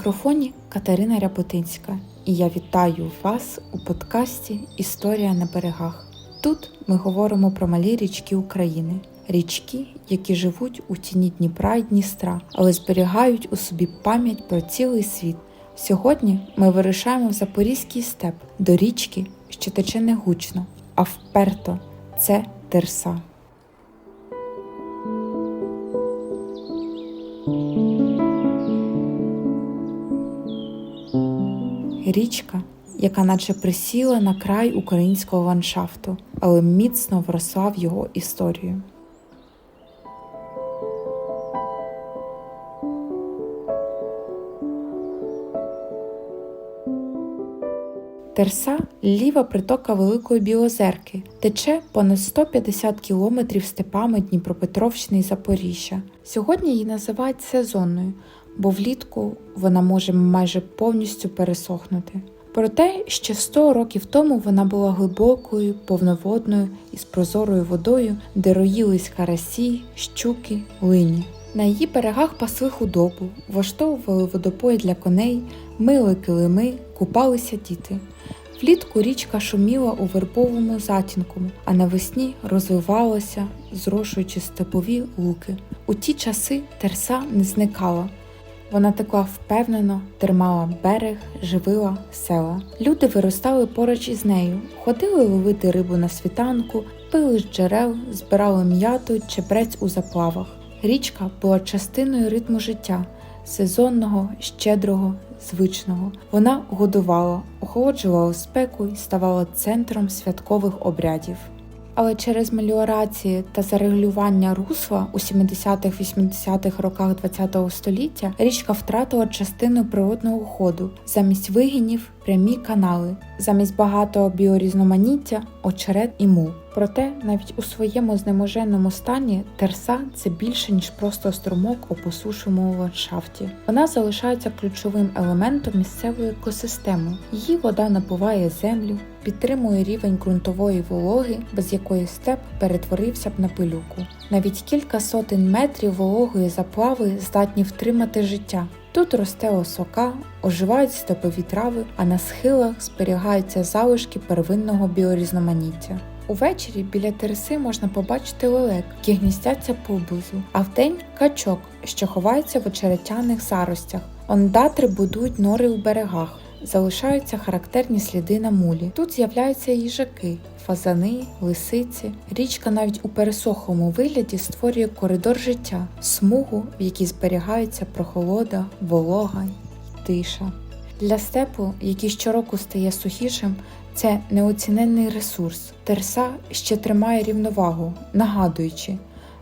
Мікрофоні Катерина Ряпотинська, і я вітаю вас у подкасті Історія на берегах. Тут ми говоримо про малі річки України, річки, які живуть у тіні Дніпра й Дністра, але зберігають у собі пам'ять про цілий світ. Сьогодні ми вирушаємо в Запорізький степ до річки, що тече не гучно, а вперто це Терса. Річка, яка наче присіла на край українського ландшафту, але міцно вросла в його історію. Терса ліва притока Великої Білозерки, тече понад 150 кілометрів степами Дніпропетровщини і Запоріжжя. Сьогодні її називають сезонною, бо влітку вона може майже повністю пересохнути. Проте ще 100 років тому вона була глибокою, повноводною і з прозорою водою, де роїлись карасі, щуки, лині. На її берегах пасли худобу, влаштовували водопої для коней, мили килими, купалися діти. Влітку річка шуміла у вербовому затінку, а навесні розвивалася, зрошуючи степові луки. У ті часи терса не зникала. Вона текла впевнено, тримала берег, живила села. Люди виростали поруч із нею, ходили ловити рибу на світанку, пили з джерел, збирали м'яту чебрець у заплавах. Річка була частиною ритму життя, сезонного, щедрого, звичного. Вона годувала, охолоджувала спеку і ставала центром святкових обрядів. Але через меліорації та зарегулювання русла у 70-80-х роках ХХ століття річка втратила частину природного ходу, замість вигинів прямі канали, замість багатого біорізноманіття очерет і мул. Проте навіть у своєму знеможеному стані терса це більше ніж просто струмок у посушеному ландшафті. Вона залишається ключовим елементом місцевої екосистеми. Її вода напуває землю, підтримує рівень ґрунтової вологи, без якої степ перетворився б на пилюку. Навіть кілька сотень метрів вологої заплави здатні втримати життя. Тут росте осока, оживають степові трави, а на схилах зберігаються залишки первинного біорізноманіття. Увечері біля тереси можна побачити лелек, які гніздяться поблизу, а вдень качок, що ховаються в очеретяних заростях. Ондатри будують нори у берегах. Залишаються характерні сліди на мулі. Тут з'являються їжаки, фазани, лисиці. Річка навіть у пересохлому вигляді створює коридор життя, смугу, в якій зберігається прохолода, волога й тиша. Для степу, який щороку стає сухішим, це неоціненний ресурс. Терса ще тримає рівновагу, нагадуючи,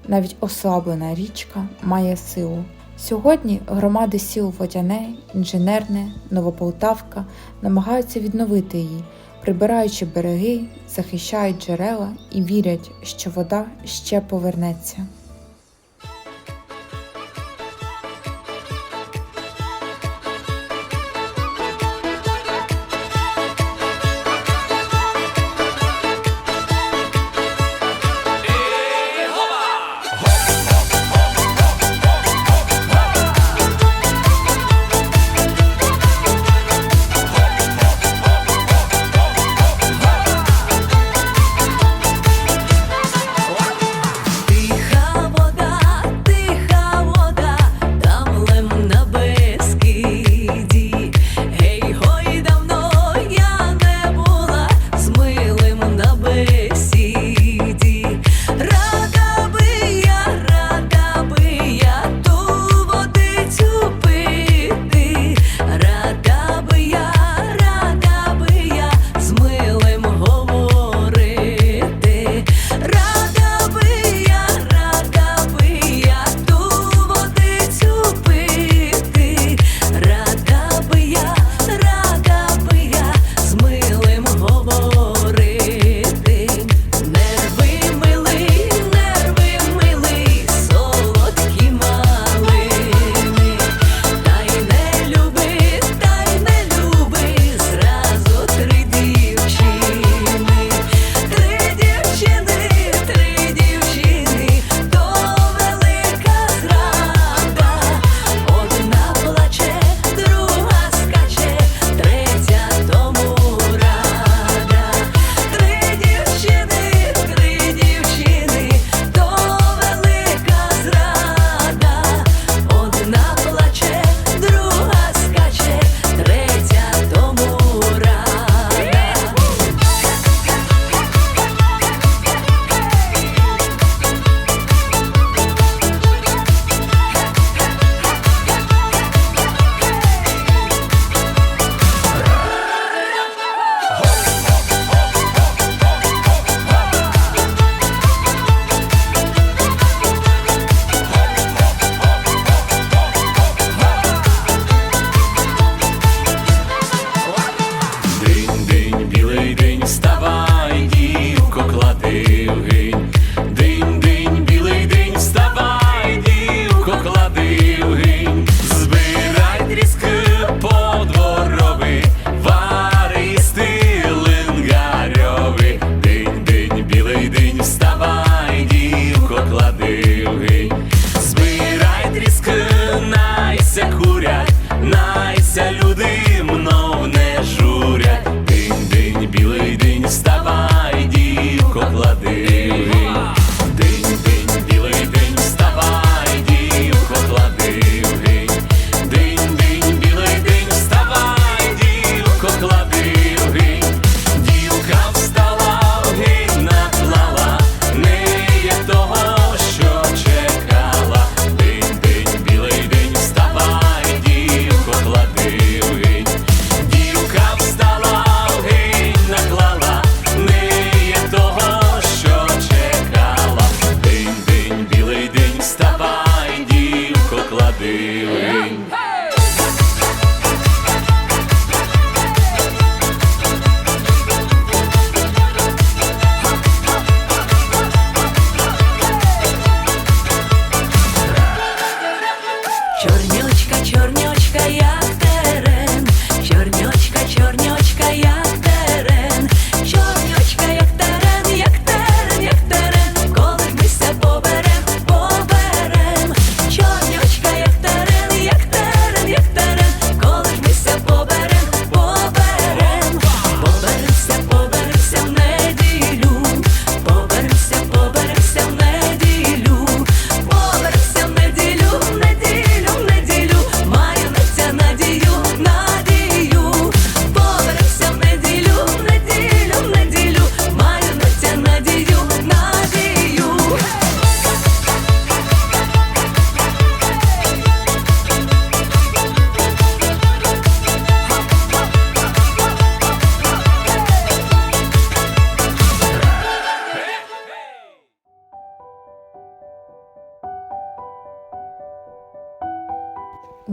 навіть ослаблена річка має силу. Сьогодні громади сіл Водяне, Інженерне, Новополтавка намагаються відновити її, прибираючи береги, захищають джерела і вірять, що вода ще повернеться.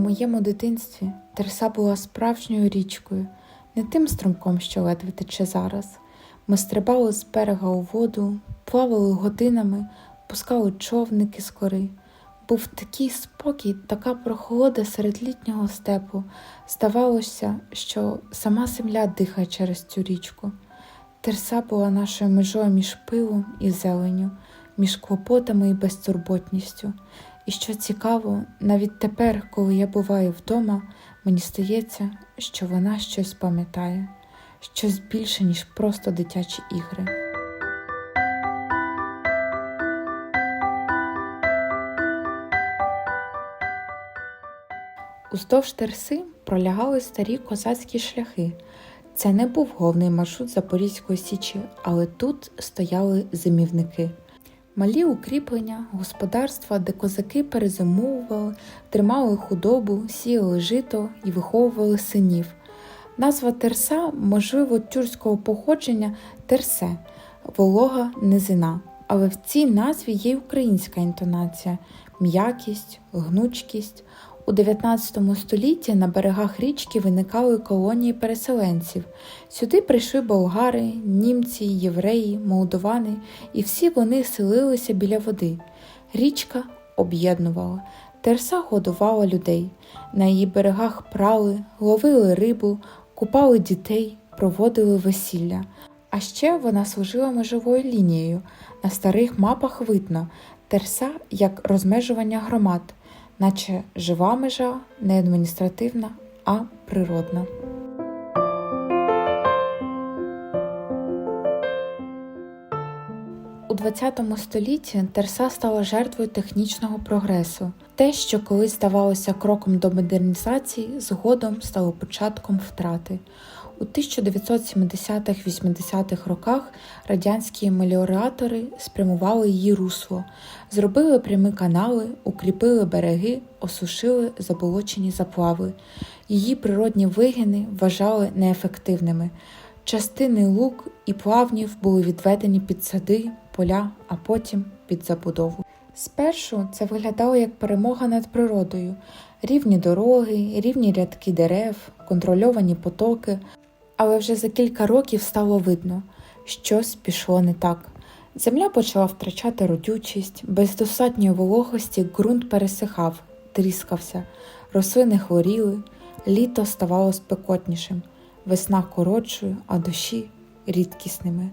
Моєму дитинстві Терса була справжньою річкою, не тим струмком, що ледве тече зараз. Ми стрибали з берега у воду, плавали годинами, пускали човники з кори. Був такий спокій, така прохолода серед літнього степу. Здавалося, що сама земля дихає через цю річку. Терса була нашою межою між пилом і зеленю, між клопотами і безтурботністю. І що цікаво, навіть тепер, коли я буваю вдома, мені стається, що вона щось пам'ятає, щось більше, ніж просто дитячі ігри. Уздовж терси пролягали старі козацькі шляхи. Це не був головний маршрут Запорізької січі, але тут стояли зимівники. Малі укріплення, господарства, де козаки перезимовували, тримали худобу, сіяли жито і виховували синів. Назва терса, можливо, тюркського походження терсе, волога низина. Але в цій назві є й українська інтонація м'якість, гнучкість. У 19 столітті на берегах річки виникали колонії переселенців. Сюди прийшли болгари, німці, євреї, молдовани, і всі вони селилися біля води. Річка об'єднувала, терса годувала людей. На її берегах прали, ловили рибу, купали дітей, проводили весілля. А ще вона служила межовою лінією. На старих мапах видно терса як розмежування громад, наче жива межа, не адміністративна, а природна. У ХХ столітті терса стала жертвою технічного прогресу. Те, що колись здавалося кроком до модернізації, згодом стало початком втрати. У 1970-80-х роках радянські меліоратори спрямували її русло, зробили прямі канали, укріпили береги, осушили заболочені заплави. Її природні вигини вважали неефективними. Частини лук і плавнів були відведені під сади, поля, а потім під забудову. Спершу це виглядало як перемога над природою, рівні дороги, рівні рядки дерев, контрольовані потоки. Але вже за кілька років стало видно, щось пішло не так. Земля почала втрачати родючість, без достатньої вологості ґрунт пересихав, тріскався, рослини хворіли, літо ставало спекотнішим, весна коротшою, а дощі рідкісними.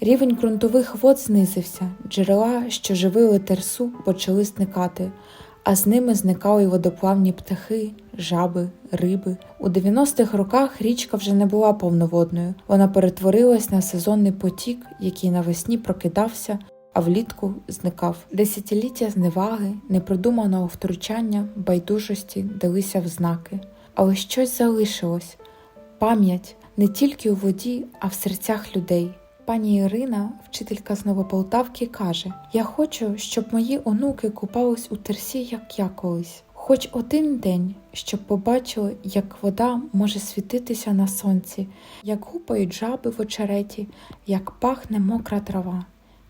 Рівень ґрунтових вод знизився, джерела, що живили терсу, почали зникати, а з ними зникали водоплавні птахи, жаби, риби. У 90-х роках річка вже не була повноводною. Вона перетворилась на сезонний потік, який навесні прокидався, а влітку зникав. Десятиліття зневаги, непродуманого втручання, байдужості далися в знаки. Але щось залишилось пам'ять не тільки у воді, а в серцях людей. Пані Ірина, вчителька з Новополтавки, каже: Я хочу, щоб мої онуки купались у терсі, як я колись. Хоч один день, щоб побачили, як вода може світитися на сонці, як гупають жаби в очереті, як пахне мокра трава.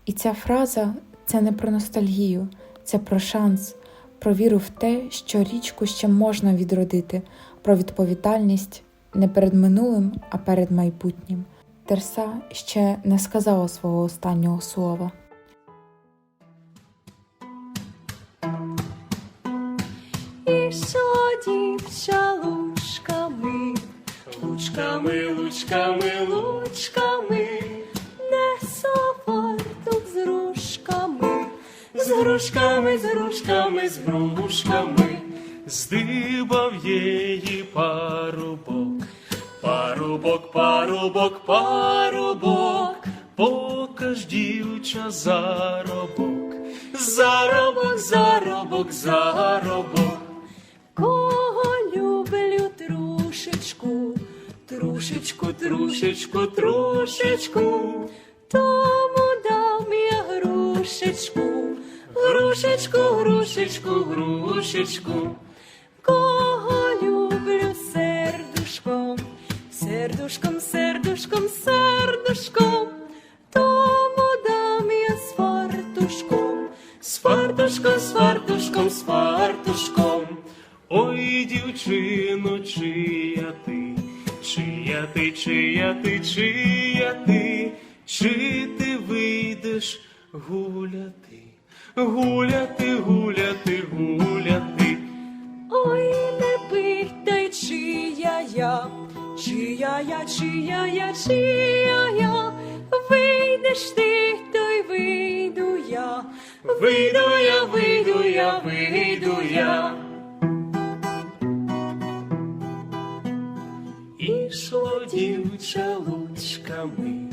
І ця фраза це не про ностальгію, це про шанс, про віру в те, що річку ще можна відродити, про відповідальність не перед минулим, а перед майбутнім. Терса ще не сказала свого останнього слова. Ішла дівча лучками, лучками, лучками, лучками, несла фартук з грушками, з грушками, з грушками, з грушками. Здибав її парубок, парубок, парубок, парубок, покаж дівча заробок, заробок, заробок, заробок. Кого люблю трушечку, трушечку, трушечку, трушечку, тому дам я грушечку, грушечку, грушечку, грушечку. Дівчино, чия ти, чия ти, чия ти, чия ти, чи ти вийдеш гуляти, гуляти, гуляти, гуляти. Ой, не питай, чия я, чия я, чия я, чия я, вийдеш ти, то й вийду я, Вийду я, вийду я, вийду дівча лучками,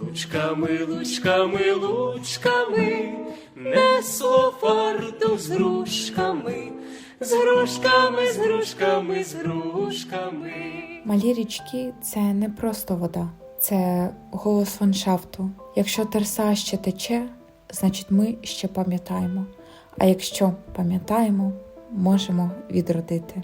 лучками, лучками, лучками, несло фарту з грушками, з грушками, з грушками, з грушками. Малі річки це не просто вода, це голос ландшафту. Якщо терса ще тече, значить ми ще пам'ятаємо. А якщо пам'ятаємо, можемо відродити.